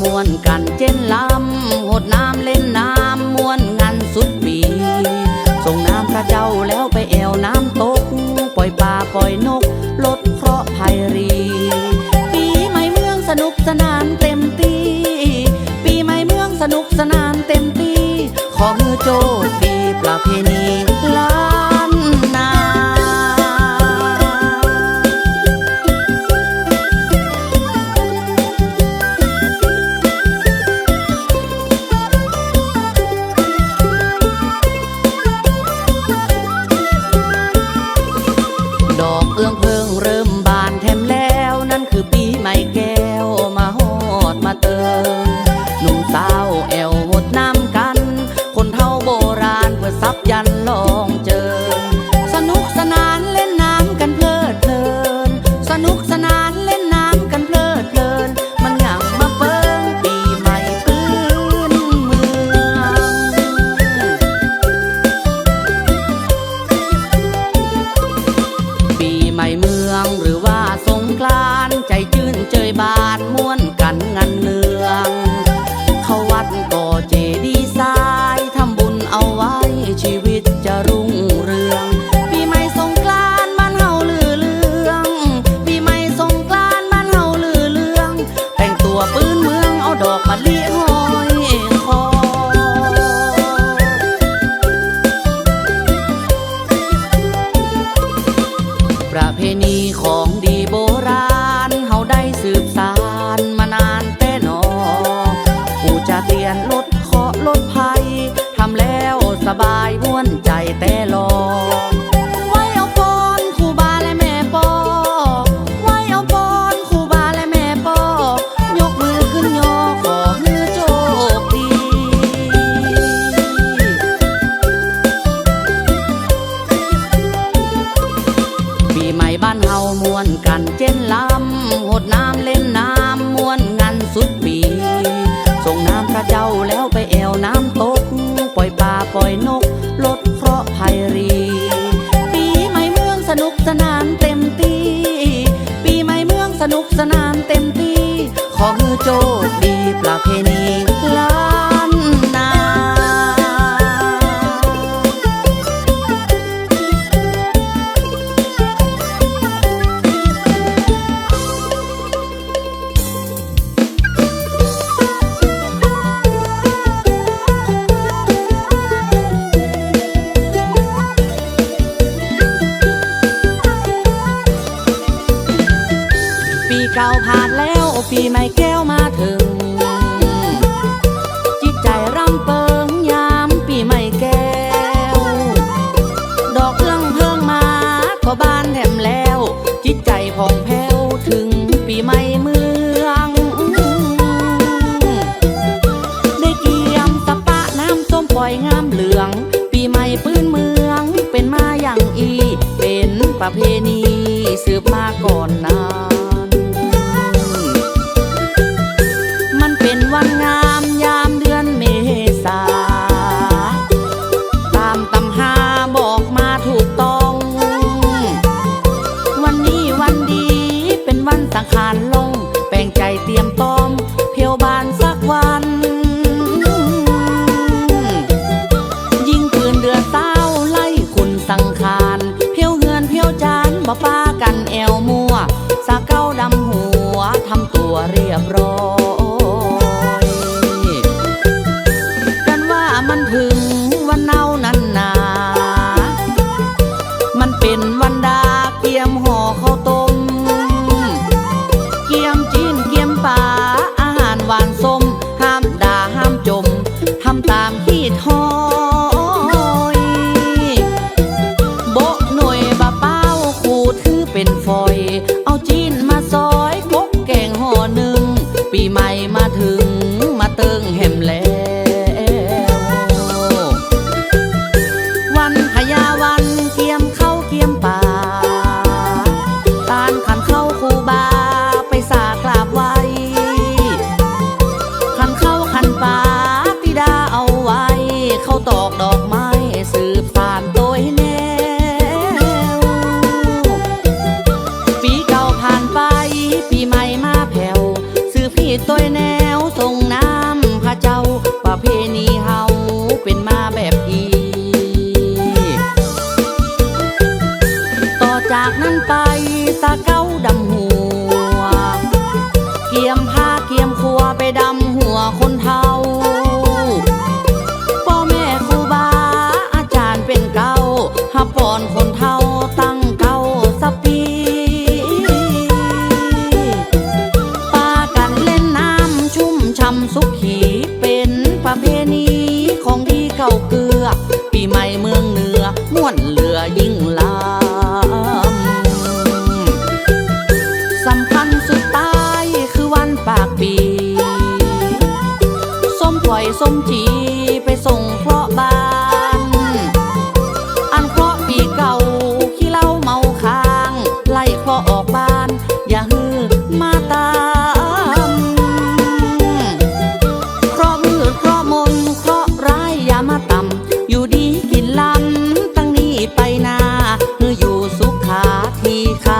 มวนกันเจนลำหดน้ำเล่นน้ำมวนงานสุดมีส่งน้ำพระเจ้าแล้วไปแอวน้ำตก ปล่อยปลาปล่อยนก ลดเคราะห์ภัยรี ปีใหม่เมืองสนุกสนานเต็มตีปีใหม่เมืองสนุกสนานเต็มตีขอฮือโจทย์ปีปลาเพณ รถขอรถภัยทำแล้วสบายม่วนใจแต่รอ องปีใหม่ปื้นเมืองเป็นมาอย่างอี เป็นประเพณีสืบมาก่อน จากนั้นไปตาเก้าดำหัวเกี่ยม ส้มจีไปส่งเคราะห์บาน อันเคราะห์ปีเก่าขี้เล่าเมาค้าง ไล่เคราะห์ออกบ้าน อย่าฮือมาตามเคราะห์มืดเคราะห์มนเคราะห์ร้ายอย่ามาต่ำอยู่ดีกินลำตั้งนี้ไปนาเมื่ออยู่สุขาทีคา